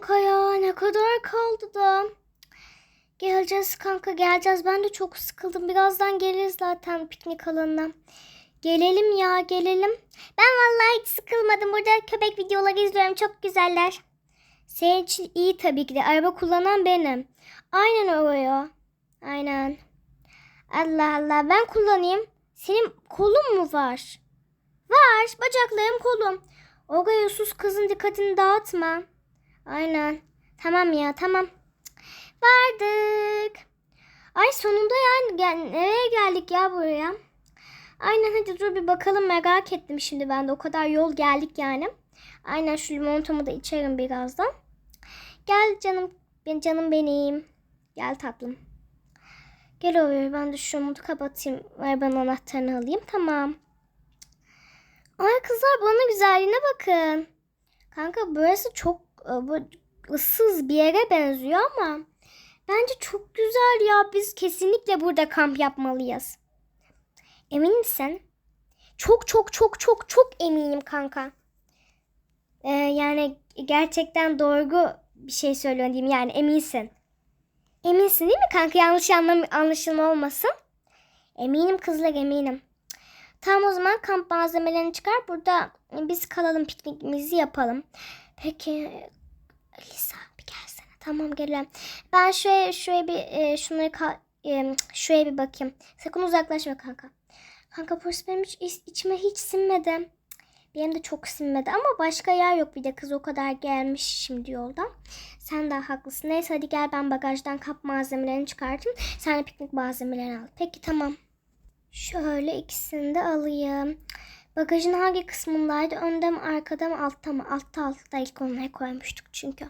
kanka ya ne kadar kaldı da. Geleceğiz kanka geleceğiz. Ben de çok sıkıldım. Birazdan geliriz zaten piknik alanına. Gelelim ya gelelim. Ben vallahi hiç sıkılmadım. Burada köpek videoları izliyorum. Çok güzeller. Senin için iyi tabii ki de. Araba kullanan benim. Aynen oraya. Aynen. Allah Allah ben kullanayım. Senin kolun mu var? Var. Bacaklarım kolum. Oraya sus kızın dikkatini dağıtma. Aynen. Tamam ya tamam. Vardık. Ay sonunda gel, nereye geldik ya buraya? Aynen hadi dur bir bakalım merak ettim şimdi ben de o kadar yol geldik yani. Aynen şu limonatumu da içerim birazdan. Gel canım ben canım benim. Gel tatlım. Gel oraya ben de şu umudu kapatayım. Arabanın anahtarını alayım. Tamam. Ay kızlar bana güzelliğine bakın. Kanka burası çok bu ıssız bir yere benziyor ama bence çok güzel ya. Biz kesinlikle burada kamp yapmalıyız. Emin misin? Çok çok çok çok çok eminim kanka. Ee, yani gerçekten doğru bir şey söylüyorum diyeyim. Yani eminsin. Eminsin değil mi kanka? Yanlış anlam anlaşılma olmasın. Eminim kızlar eminim. Tamam o zaman kamp malzemelerini çıkar. Burada biz kalalım pikniğimizi yapalım. Peki Lisa bir gelsene. Tamam geliyorum. Ben şuraya, şuraya bir e, şunları ka- e, şuraya bir bakayım. Sakın uzaklaşma kanka. Kanka burası benim hiç, iç- içime hiç sinmedi. Benim de çok sinmedi ama başka yer yok bir de kız o kadar gelmiş şimdi yoldan. Sen de haklısın. Neyse hadi gel ben bagajdan kap malzemelerini çıkartayım. Sen de piknik malzemelerini al. Peki tamam. Şöyle ikisini de alayım. Bagajın hangi kısmındaydı? Önde mi arkada mı altta mı? Altta altta ilk onları koymuştuk çünkü.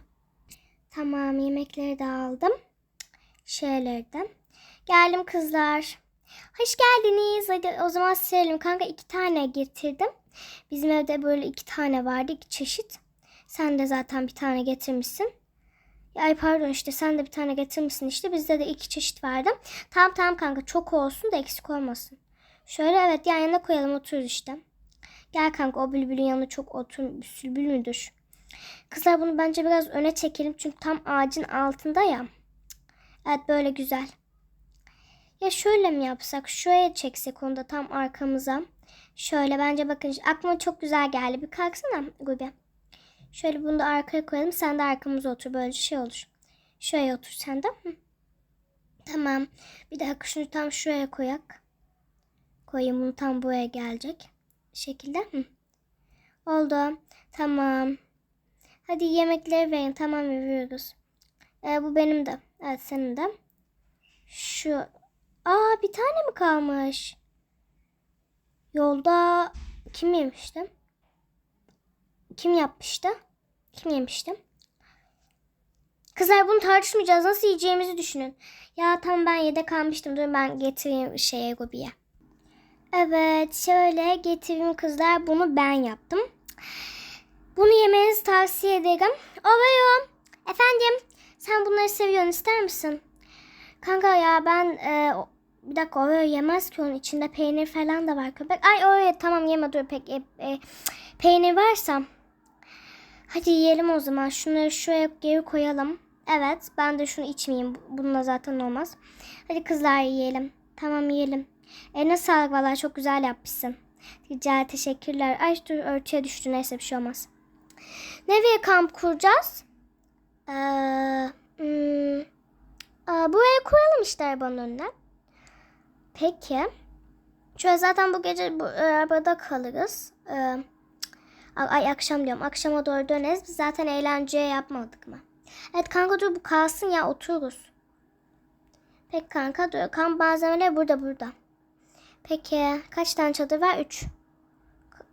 Tamam yemekleri de aldım. Şeyleri de. Geldim kızlar. Hoş geldiniz. Hadi o zaman silelim. Kanka iki tane getirdim. Bizim evde böyle iki tane vardı. iki çeşit. Sen de zaten bir tane getirmişsin. Ay pardon işte sen de bir tane getirmişsin işte. Bizde de iki çeşit vardı. Tamam tamam kanka çok olsun da eksik olmasın. Şöyle evet yan yana koyalım otururuz işte. Gel kanka o bülbülün yanına çok otur. Bülbül müdür? Kızlar bunu bence biraz öne çekelim. Çünkü tam ağacın altında ya. Evet böyle güzel. Ya şöyle mi yapsak? Şuraya çeksek onu da tam arkamıza. Şöyle bence bakın aklıma çok güzel geldi. Bir kalksana Gubi. Şöyle bunu da arkaya koyalım. Sen de arkamıza otur. Böylece şey olur. Şuraya otur sen de. Hı. Tamam. Bir dakika şunu tam şuraya koyak. Koyayım bunu tam buraya gelecek. Şekilde. Hı. Oldu. Tamam. Hadi yemekleri verin. Tamam veriyoruz. Ee, bu benim de. Evet senin de. Şu. Aa bir tane mi kalmış? Yolda kim yemişti? Kim yapmıştı? Kim yemişti? Kızlar bunu tartışmayacağız. Nasıl yiyeceğimizi düşünün. Ya tamam ben yedek kalmıştım. Dur ben getireyim şeye Gobi'ye. Evet şöyle getireyim kızlar. Bunu ben yaptım. Bunu yemenizi tavsiye ederim. Oreo. Efendim. Sen bunları seviyorsun ister misin? Kanka ya ben e, bir dakika Oreo yemez ki onun içinde peynir falan da var köpek. Ay Oreo tamam yeme dur pek e, e, peynir varsa. Hadi yiyelim o zaman. Şunları şuraya geri koyalım. Evet ben de şunu içmeyeyim. Bununla zaten olmaz. Hadi kızlar yiyelim. Tamam yiyelim. Eline sağlık valla çok güzel yapmışsın. Rica teşekkürler. Ay dur örtüye düştü neyse bir şey olmaz. Nereye kamp kuracağız? Ee, hmm, aa, buraya koyalım işte arabanın önüne. Peki. Şöyle zaten bu gece bu arabada kalırız. Ee, ay akşam diyorum. Akşama doğru döneriz. Biz zaten eğlenceye yapmadık mı? Evet kanka dur bu kalsın ya otururuz. Peki kanka dur. Kamp malzemeleri burada burada. Peki kaç tane çadır var? 3.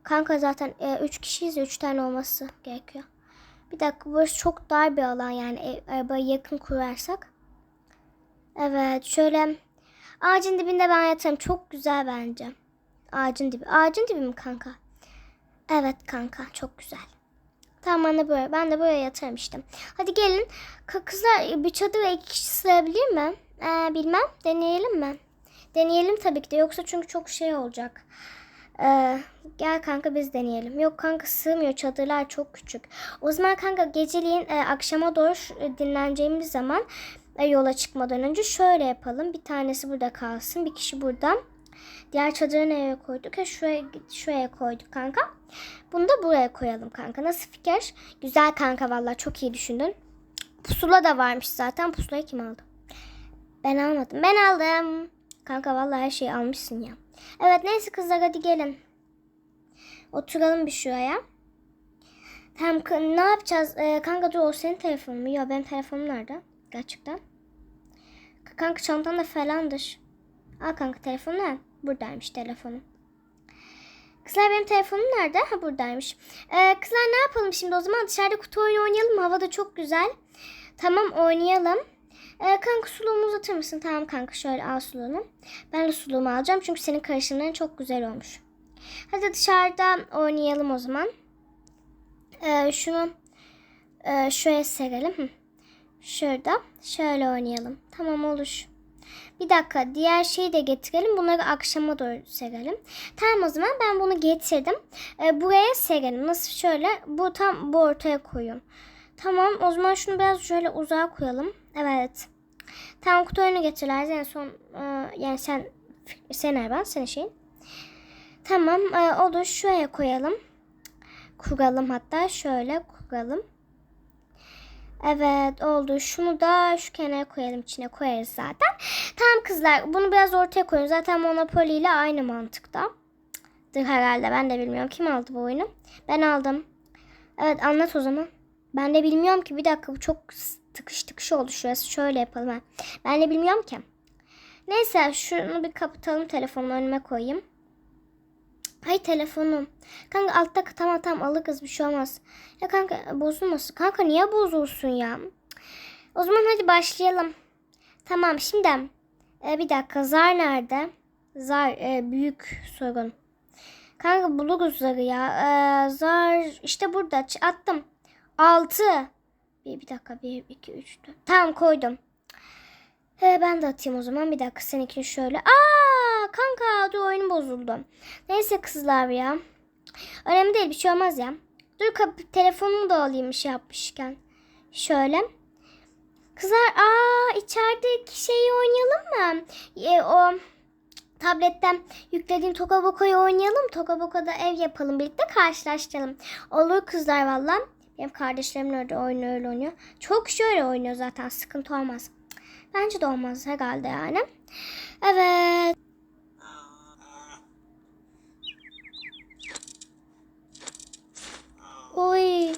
Kanka zaten 3 kişiyiz ya 3 tane olması gerekiyor. Bir dakika burası çok dar bir alan yani ev, arabayı yakın kurarsak. Evet şöyle ağacın dibinde ben yatarım. Çok güzel bence. Ağacın dibi. Ağacın dibi mi kanka? Evet kanka çok güzel. Tamam ben de böyle. Ben de böyle yatarım işte. Hadi gelin. Kızlar bir çadıra iki kişi sığabilir mi? Ee, bilmem. Deneyelim mi? Deneyelim tabii ki de. Yoksa çünkü çok şey olacak. Ee, gel kanka biz deneyelim. Yok kanka sığmıyor çadırlar çok küçük. O zaman kanka geceliğin e, akşama doğru e, dinleneceğimiz zaman e, yola çıkmadan önce şöyle yapalım. Bir tanesi burada kalsın. Bir kişi burada. Diğer çadırı nereye koyduk? Ha, şuraya, şuraya koyduk kanka. Bunu da buraya koyalım kanka. Nasıl fikir? Güzel kanka valla çok iyi düşündün. Pusula da varmış zaten. Pusulayı kim aldı? Ben almadım. Ben aldım. Kanka vallahi her şeyi almışsın ya. Evet neyse kızlar hadi gelin. Oturalım bir şuraya. Tamam ne yapacağız? Ee, kanka dur o senin telefonun mu? Ya benim telefonum nerede? Gerçekten. Kanka çantanda falandır. Al kanka telefonu ne? Buradaymış telefonum. Kızlar benim telefonum nerede? Ha buradaymış. Ee, kızlar ne yapalım şimdi o zaman dışarıda kutu oyunu oynayalım. Hava da çok güzel. Tamam oynayalım. Ee, kanka suluğumu uzatır mısın? Tamam kanka şöyle al suluğunu. Ben de suluğumu alacağım çünkü senin karışımların çok güzel olmuş. Hadi dışarıda oynayalım o zaman. Ee, şunu e, şuraya serelim. Şurada şöyle oynayalım. Tamam olur. Bir dakika diğer şeyi de getirelim. Bunları akşama doğru serelim. Tamam o zaman ben bunu getirdim. Ee, buraya serelim. Nasıl şöyle bu tam bu ortaya koyun. Tamam o zaman şunu biraz şöyle uzağa koyalım. Evet. Tamam kutu oyunu getirler. En son e, yani sen sen Erban senin şeyin. Tamam e, olur şuraya koyalım. Kuralım hatta şöyle kuralım. Evet oldu. Şunu da şu kenara koyalım. içine koyarız zaten. Tamam kızlar bunu biraz ortaya koyun. Zaten Monopoly ile aynı mantıkta. Dır herhalde ben de bilmiyorum. Kim aldı bu oyunu? Ben aldım. Evet anlat o zaman. Ben de bilmiyorum ki. Bir dakika bu çok tıkış tıkış oldu şurası. Şöyle yapalım. Ben de bilmiyorum ki. Neyse şunu bir kapatalım. Telefonumu önüme koyayım. Hay telefonum. Kanka altta tamam tamam alırız bir şey olmaz. Ya kanka bozulmasın. Kanka niye bozulsun ya? O zaman hadi başlayalım. Tamam şimdi e, bir dakika zar nerede? Zar e, büyük sorun. Kanka buluruz zarı ya. E, zar işte burada attım. 6. Bir, bir dakika 1 2 3 4. Tamam koydum. He, ben de atayım o zaman. Bir dakika seninkini şöyle. Aa kanka dur oyun bozuldu. Neyse kızlar ya. Önemli değil bir şey olmaz ya. Dur kapı telefonumu da alayım bir şey yapmışken. Şöyle. Kızlar aa içerideki şeyi oynayalım mı? E, o tabletten yüklediğin Toka Boka'yı oynayalım. Toka Boka'da ev yapalım. Birlikte karşılaştıralım. Olur kızlar valla. Benim kardeşlerim orada oyun öyle oynuyor. Çok şöyle oynuyor zaten. Sıkıntı olmaz. Bence de olmaz herhalde yani. Evet. Oy.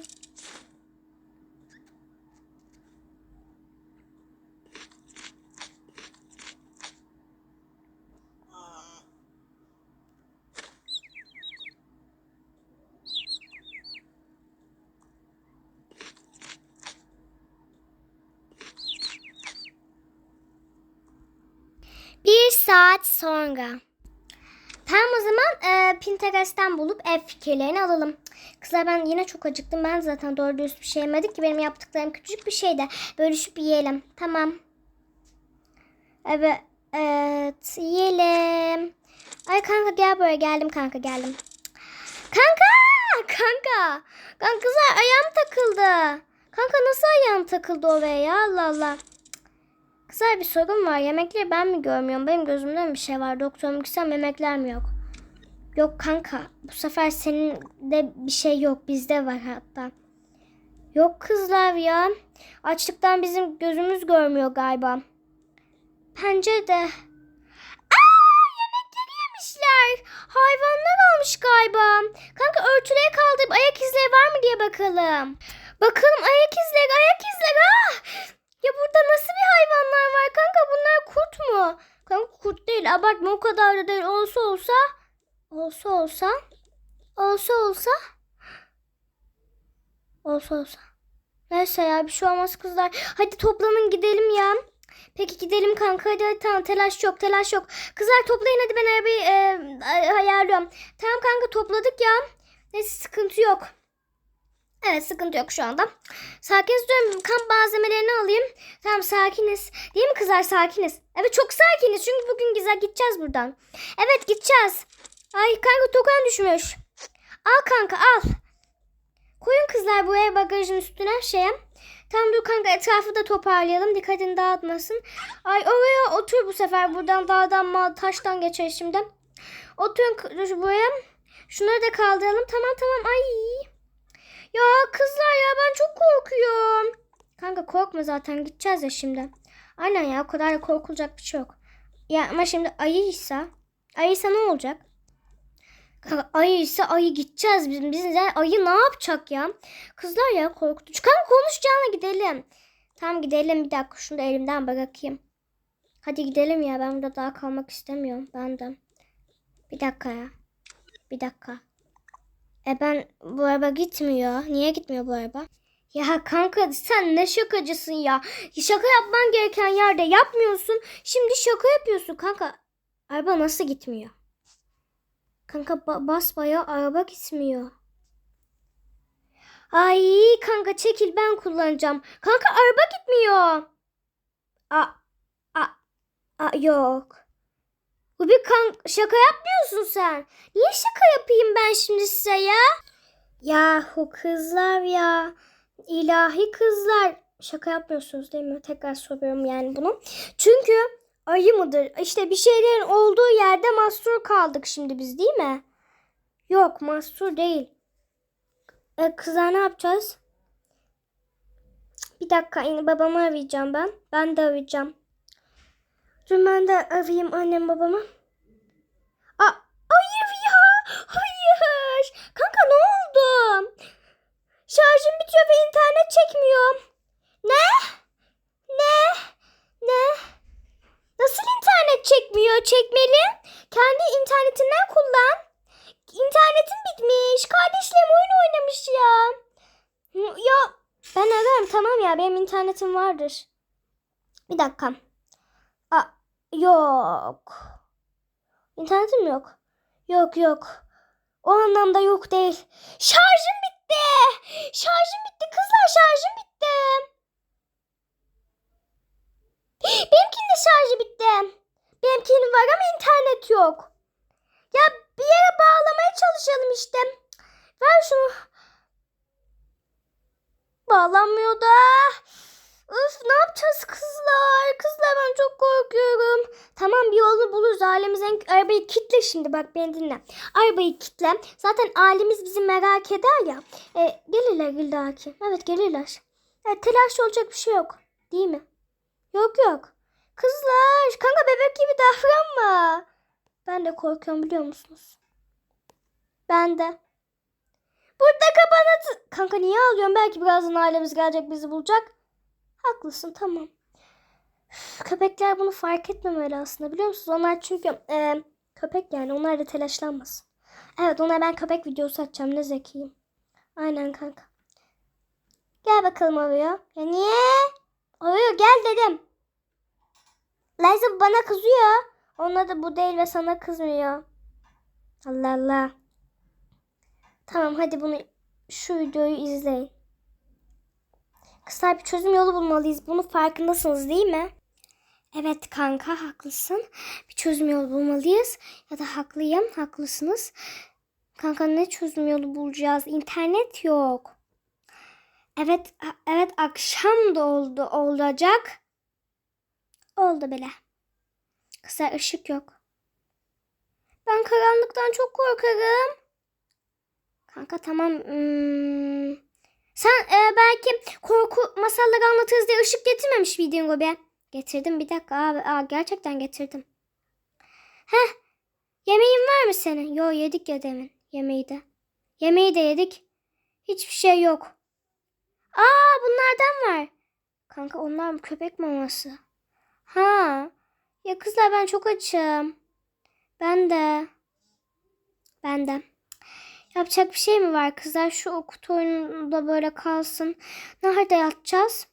Bir saat sonra. Tamam o zaman e, Pinterest'ten bulup ev fikirlerini alalım. Kızlar ben yine çok acıktım. Ben zaten doğru dürüst bir şey yemedik ki. Benim yaptıklarım küçücük bir şeydi. Bölüşüp yiyelim. Tamam. Evet. Evet. Yiyelim. Ay kanka gel buraya. Geldim kanka geldim. Kanka! Kanka! Kanka kızlar ayağım takıldı. Kanka nasıl ayağım takıldı oraya ya? Allah Allah. Kızlar bir sorun var. Yemekleri ben mi görmüyorum? Benim gözümde mi bir şey var? Doktorum gitsem yemekler mi yok? Yok kanka. Bu sefer senin de bir şey yok. Bizde var hatta. Yok kızlar ya. Açlıktan bizim gözümüz görmüyor galiba. Bence de. Aa, yemekleri yemişler. Hayvanlar olmuş galiba. Kanka örtüleye kaldırıp ayak izleri var mı diye bakalım. Bakalım ayak izleri, ayak izleri. Aa! Ya burada nasıl bir hayvanlar var kanka? Bunlar kurt mu? Kanka kurt değil. Abartma o kadar da değil. Olsa olsa. Olsa olsa. Olsa olsa. Olsa olsa. Neyse ya bir şey olmaz kızlar. Hadi toplanın gidelim ya. Peki gidelim kanka hadi, hadi tamam telaş yok telaş yok. Kızlar toplayın hadi ben arabayı e, ay- ayarlıyorum. Tamam kanka topladık ya. Neyse sıkıntı yok. Evet sıkıntı yok şu anda. Sakiniz diyorum kamp malzemelerini alayım. Tamam sakiniz. Değil mi kızlar sakiniz? Evet çok sakiniz çünkü bugün güzel gideceğiz buradan. Evet gideceğiz. Ay kanka tokan düşmüş. Al kanka al. Koyun kızlar buraya bagajın üstüne şeye. Tam dur kanka etrafı da toparlayalım. Dikkatini dağıtmasın. Ay oraya otur bu sefer. Buradan dağdan mal taştan geçer şimdi. Oturun buraya. Şunları da kaldıralım. Tamam tamam. Ay. Ya kızlar ya ben çok korkuyorum. Kanka korkma zaten gideceğiz ya şimdi. Aynen ya o kadar da korkulacak bir şey yok. Ya ama şimdi ayıysa ayıysa ne olacak? Kanka ayıysa ayı gideceğiz biz. Biz yani ayı ne yapacak ya? Kızlar ya korkutucu. Kanka konuşacağına gidelim. Tamam gidelim bir dakika şunu da elimden bırakayım. Hadi gidelim ya ben burada daha kalmak istemiyorum. Ben de. Bir dakika ya. Bir dakika. E ben bu araba gitmiyor. Niye gitmiyor bu araba? Ya kanka sen ne şakacısın ya. Şaka yapman gereken yerde yapmıyorsun. Şimdi şaka yapıyorsun kanka. Araba nasıl gitmiyor? Kanka ba- basbayağı araba gitmiyor. Ay kanka çekil ben kullanacağım. Kanka araba gitmiyor. A, a, a yok. Bu bir kan şaka yapmıyorsun sen. Niye şaka yapayım ben şimdi size ya? Yahu kızlar ya. İlahi kızlar. Şaka yapmıyorsunuz değil mi? Tekrar soruyorum yani bunu. Çünkü ayı mıdır? İşte bir şeylerin olduğu yerde mahsur kaldık şimdi biz değil mi? Yok mahsur değil. E, kızlar ne yapacağız? Bir dakika yine babamı arayacağım ben. Ben de arayacağım. Dur ben de arayayım annem babamı. Aa, hayır ya. Hayır. Kanka ne oldu? Şarjım bitiyor ve internet çekmiyor. Ne? Ne? Ne? Nasıl internet çekmiyor? Çekmeli. Kendi internetinden kullan. İnternetim bitmiş. Kardeşlerim oyun oynamış ya. Ya ben ararım tamam ya benim internetim vardır. Bir dakika. Yok. İnternetim yok. Yok yok. O anlamda yok değil. Şarjım bitti. Şarjım bitti kızlar şarjım bitti. Benimkinin de şarjı bitti. Benimkinin var ama internet yok. Ya bir yere bağlamaya çalışalım işte. Ver şunu. Bağlanmıyor da. Üf ne yapacağız kızlar? Kızlar ben çok korkuyorum. Tamam bir yolunu buluruz. Ailemizin arabayı kitle şimdi bak beni dinle. Arabayı kitle. Zaten ailemiz bizi merak eder ya. E, gelirler illaki. Evet gelirler. Evet, telaş olacak bir şey yok. Değil mi? Yok yok. Kızlar kanka bebek gibi davranma. Ben de korkuyorum biliyor musunuz? Ben de. Burada kapanat. Kanka niye ağlıyorsun? Belki birazdan ailemiz gelecek bizi bulacak. Haklısın tamam. Köpekler bunu fark etmemeli aslında biliyor musunuz? Onlar çünkü e, köpek yani onlar da telaşlanmasın. Evet ona ben köpek videosu açacağım ne zekiyim. Aynen kanka. Gel bakalım oraya. Ya niye? Oraya gel dedim. Liza bana kızıyor. Ona da bu değil ve sana kızmıyor. Allah Allah. Tamam hadi bunu şu videoyu izleyin. Kısa bir çözüm yolu bulmalıyız. Bunu farkındasınız değil mi? Evet kanka haklısın. Bir çözüm yolu bulmalıyız. Ya da haklıyım. Haklısınız. Kanka ne çözüm yolu bulacağız? İnternet yok. Evet, evet akşam da oldu olacak. Oldu bile. Kısa ışık yok. Ben karanlıktan çok korkarım. Kanka tamam. Hmm. Sen e, belki korku masalları anlatırız diye ışık getirmemiş miydin Gobi? Getirdim bir dakika abi. Aa, gerçekten getirdim. Heh. Yemeğin var mı senin? Yo yedik ya demin. Yemeği de. Yemeği de yedik. Hiçbir şey yok. Aa bunlardan var. Kanka onlar mı köpek maması? Ha. Ya kızlar ben çok açım. Ben de. Ben de. Yapacak bir şey mi var kızlar? Şu o kutu oyunu da böyle kalsın. Nerede yatacağız?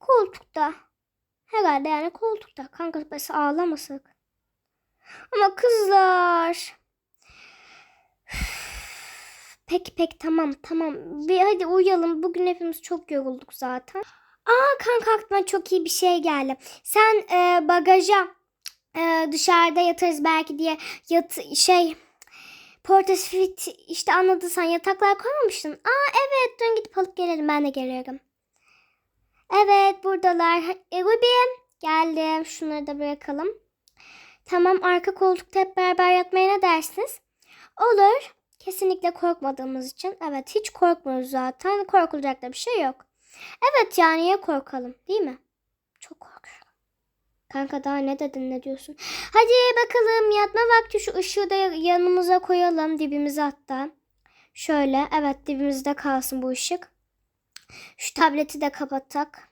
Koltukta. Herhalde yani koltukta. Kanka bes ağlamasak. Ama kızlar. Peki peki tamam tamam. Bir hadi uyuyalım. Bugün hepimiz çok yorulduk zaten. Aa kanka aklıma çok iyi bir şey geldi. Sen e, bagaja e, dışarıda yatarız belki diye yat şey Portasifit işte anladıysan yataklar koymamıştın. Aa evet dön gidip alıp gelelim ben de geliyorum. Evet buradalar. E, Ruby geldim. Şunları da bırakalım. Tamam arka koltukta hep beraber yatmaya ne dersiniz? Olur. Kesinlikle korkmadığımız için. Evet hiç korkmuyoruz zaten. Korkulacak da bir şey yok. Evet yani niye korkalım değil mi? Çok korkuyorum. Kanka daha ne dedin ne diyorsun? Hadi bakalım yatma vakti şu ışığı da yanımıza koyalım dibimize hatta. Şöyle evet dibimizde kalsın bu ışık. Şu tableti de kapatak.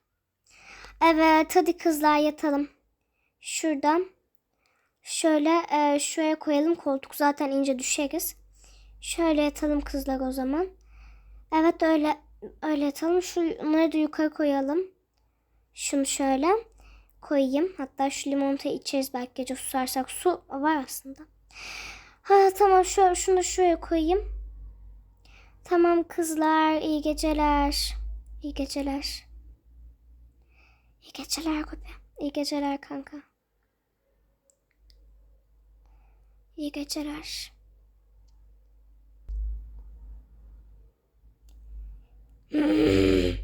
Evet hadi kızlar yatalım. Şuradan. Şöyle e, şuraya koyalım koltuk zaten ince düşeriz. Şöyle yatalım kızlar o zaman. Evet öyle öyle yatalım. Şunları da yukarı koyalım. Şunu şöyle koyayım. Hatta şu limonatayı içeriz belki gece susarsak. Su var aslında. Ha tamam şu, şunu da şuraya koyayım. Tamam kızlar iyi geceler. İyi geceler. İyi geceler Gobi. İyi geceler kanka. İyi geceler. Hmm.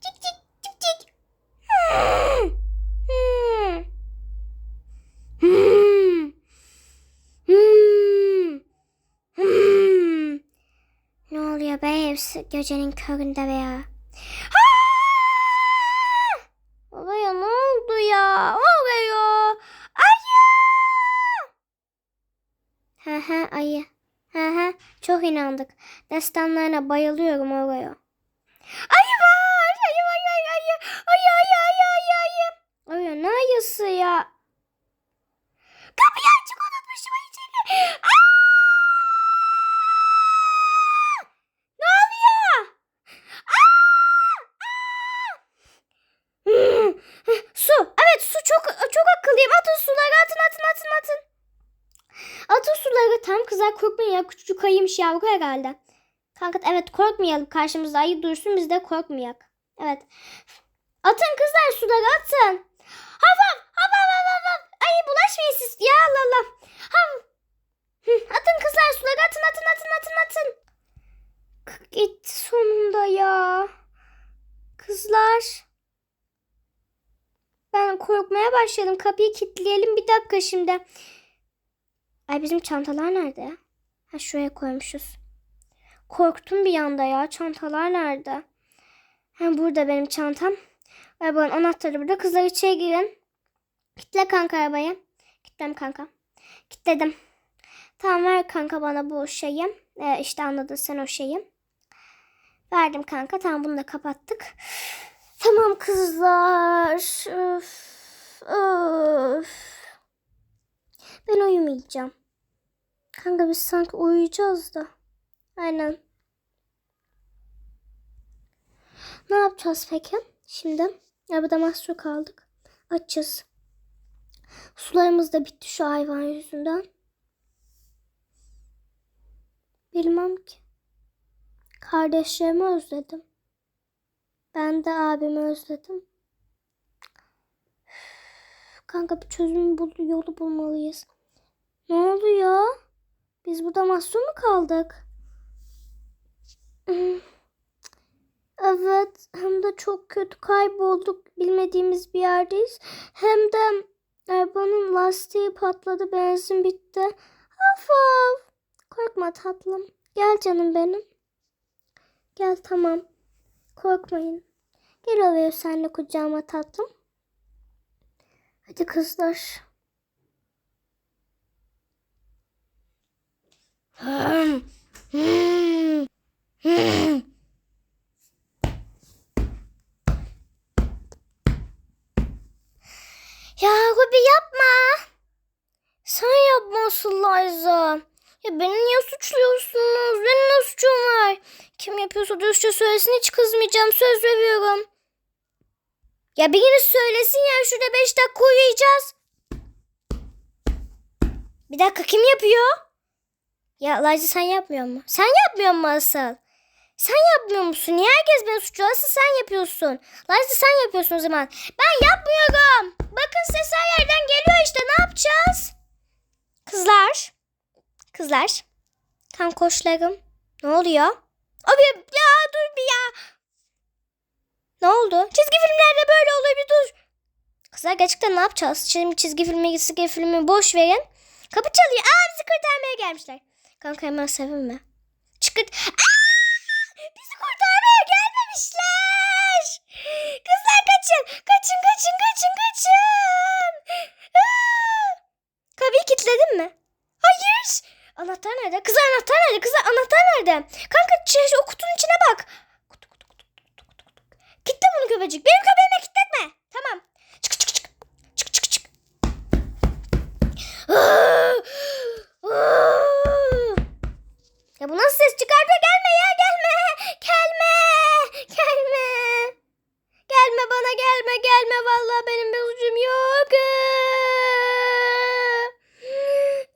Cik cik cik cik. Hmm. Hmm. Hmm. Hmm. Hmm. Ne oluyor be hepsi gecenin köründe be ya. Olaya ne oldu ya? Oluyor. Ayı. He he ayı. He he çok inandık. Destanlarına bayılıyorum oraya. Ayı var. Ayı ayı ayı ayı. Ayı ayı ayı ayı ayı. Ayı ne ayısı ya? Kapıyı açık unutmuşum ayı korkmayın ya. Küçücük ayıymış yavru herhalde. Kanka evet korkmayalım. Karşımızda ayı dursun biz de korkmayak. Evet. Atın kızlar suları atın. Hav hav hav hav hav hav. Ayı bulaşmayın siz. Ya Allah Allah. Hav. Atın kızlar suları atın atın atın atın atın. Gitti sonunda ya. Kızlar. Ben korkmaya başladım. Kapıyı kilitleyelim bir dakika şimdi. Ay bizim çantalar nerede ya? Ha şuraya koymuşuz. Korktum bir anda ya. Çantalar nerede? Ha burada benim çantam. Arabanın anahtarı burada. Kızlar içeri girin. Kitle kanka arabayı. Kitlem kanka. Kitledim. Tamam ver kanka bana bu şeyi. Ee, işte anladın sen o şeyi. Verdim kanka. Tamam bunu da kapattık. Tamam kızlar. Öf. Öf. Ben uyumayacağım. Kanka biz sanki uyuyacağız da. Aynen. Ne yapacağız peki? Şimdi arabada mahsur kaldık. Açız. Sularımız da bitti şu hayvan yüzünden. Bilmem ki. Kardeşlerimi özledim. Ben de abimi özledim. Kanka bir çözüm bul yolu bulmalıyız. Ne oluyor? Biz burada mahsur mu kaldık? Hmm. Evet, hem de çok kötü kaybolduk. Bilmediğimiz bir yerdeyiz. Hem de arabanın lastiği patladı, benzin bitti. Of of. Korkma tatlım. Gel canım benim. Gel tamam. Korkmayın. Gel oluyor senle kucağıma tatlım. Hadi kızlar. Ya Ruby yapma. Sen yapmasın Liza. Ya beni niye suçluyorsunuz? Benim ne suçum var? Kim yapıyorsa dürüstçe söylesin hiç kızmayacağım. Söz veriyorum. Ya biriniz söylesin ya şurada beş dakika uyuyacağız. Bir dakika kim yapıyor? Ya Liza sen yapmıyor mu? Sen yapmıyor mu asıl? Sen yapmıyor musun? Niye herkes beni suçluyor? Asıl sen yapıyorsun. Liza sen yapıyorsun o zaman. Ben yapmıyorum. Bakın ses her yerden geliyor işte. Ne yapacağız? Kızlar. Kızlar. Tam koşlarım. Ne oluyor? Abi ya dur bir ya. Ne oldu? Çizgi filmlerde böyle oluyor bir dur. Kızlar gerçekten ne yapacağız? Şimdi çizgi filmi, çizgi filmi boş verin. Kapı çalıyor. Aa bizi kurtarmaya gelmişler. Kanka hemen sevinme. Çıkın. Aa! Bizi kurtarmaya gelmemişler. Kızlar kaçın. Kaçın kaçın kaçın kaçın. Aa! Kapıyı kilitledin mi? Hayır. Anahtar nerede? Kızlar anahtar nerede? Kızlar anahtar nerede? Kanka şey, o kutunun içine bak. Kutu, kutu, kutu, kutu, kutu, kutu. Kilitle bunu köpecik. Benim köpeğime kilitletme. Tamam. Çık çık çık. Çık çık çık. Aa! Aa! Ya bu nasıl ses çıkartıyor? Gelme ya gelme. Gelme. Gelme. Gelme bana gelme gelme. Vallahi benim bir suçum yok.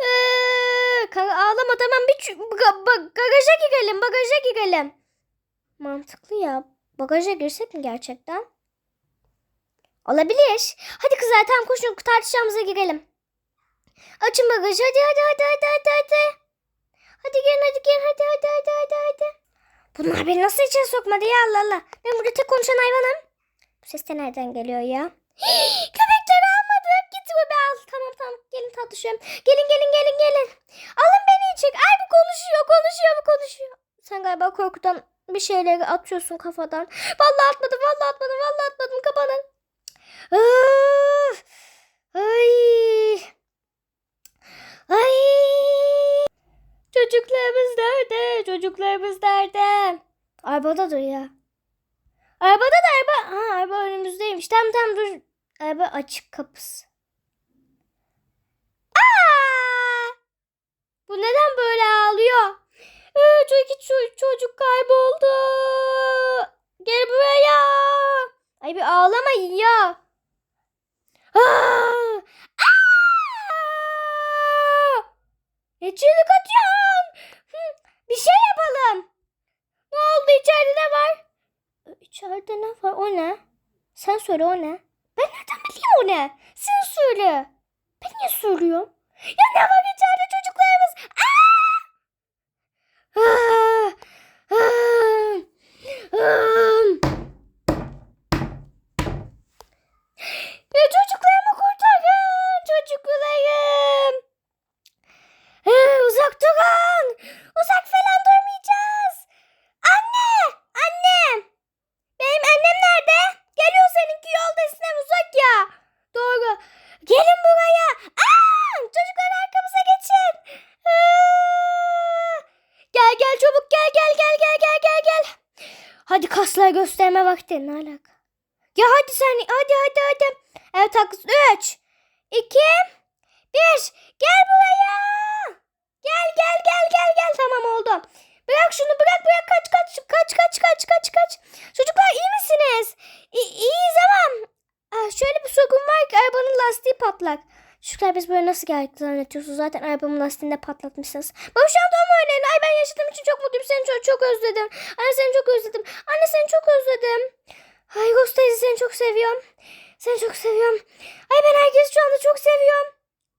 Ee, Kanka ağlama tamam bir çü- ba- ba- bagaja girelim girelim. Mantıklı ya. Bagaja girsek mi gerçekten? Olabilir. Hadi kızlar tamam koşun tartışmamıza girelim. Açın bagajı hadi hadi hadi hadi hadi hadi. Hadi gelin hadi gelin hadi hadi hadi hadi hadi. Bunlar beni nasıl içeri sokmadı ya Allah Allah. Ben burada tek konuşan hayvanım. Bu ses de nereden geliyor ya? Köpekleri almadık. Git bu al. Tamam tamam gelin tatlışım. Gelin gelin gelin gelin. Alın beni içeri. Ay bu konuşuyor konuşuyor bu konuşuyor. Sen galiba korkudan bir şeyleri atıyorsun kafadan. Vallahi atmadım vallahi atmadım vallahi atmadım kapanın. Ay. Ay. Çocuklarımız nerede? Çocuklarımız nerede? Arabadadır ya. Arabada da araba. Ha araba önümüzdeymiş. Tamam tamam dur. Araba açık kapısı. Aa! Bu neden böyle ağlıyor? Ee, çünkü ço- çocuk kayboldu. Gel buraya. Ay bir ağlamayın ya. Aa! Aa! Ne çığlık atıyorsun? Bir şey yapalım. Ne oldu içeride ne var? İçeride ne var? O ne? Sen söyle o ne? Ben nereden bileyim o ne? Sen söyle. Ben niye söylüyorum? Ya ne var içeride çocuklarımız? Aa! Aa! Aa! Aa! Ya çocuklarımı kurtarın. Çocuklarım. Ee, uzak durun. Uzak falan durmayacağız. Anne! Annem! Benim annem nerede? Geliyor seninki yolda Sinem uzak ya. Doğru. Gelin buraya. Aa! Çocuklar arkamıza geçin. Aa! Gel gel çabuk gel gel gel gel gel gel gel. Hadi kaslar gösterme vakti. Ne alaka? Ya hadi sen hadi hadi hadi. Evet haklısın. 3 2 1 Gel buraya. Gel gel gel gel gel tamam oldu. Bırak bırak kaç kaç kaç kaç kaç kaç kaç. Çocuklar iyi misiniz? İ- iyiyiz ama şöyle bir sorun var ki arabanın lastiği patlak. Çocuklar biz böyle nasıl geldik zannediyorsunuz? Zaten arabamın lastiğini de patlatmışsınız. Baba şu anda onu oynayın. Ay ben yaşadığım için çok mutluyum. Seni çok, çok özledim. Anne seni çok özledim. Anne seni çok özledim. Ay Ghost seni çok seviyorum. Seni çok seviyorum. Ay ben herkesi şu anda çok seviyorum.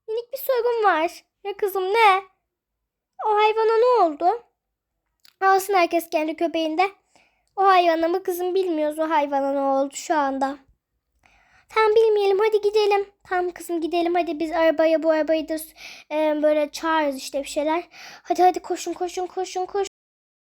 Minik bir sorun var. Ya kızım ne? O hayvana ne oldu? Alsın herkes kendi köpeğinde. O hayvana mı kızım bilmiyoruz o hayvana ne oldu şu anda. Tamam bilmeyelim hadi gidelim. Tamam kızım gidelim hadi biz arabaya bu arabayı da e, böyle çağırırız işte bir şeyler. Hadi hadi koşun koşun koşun koşun.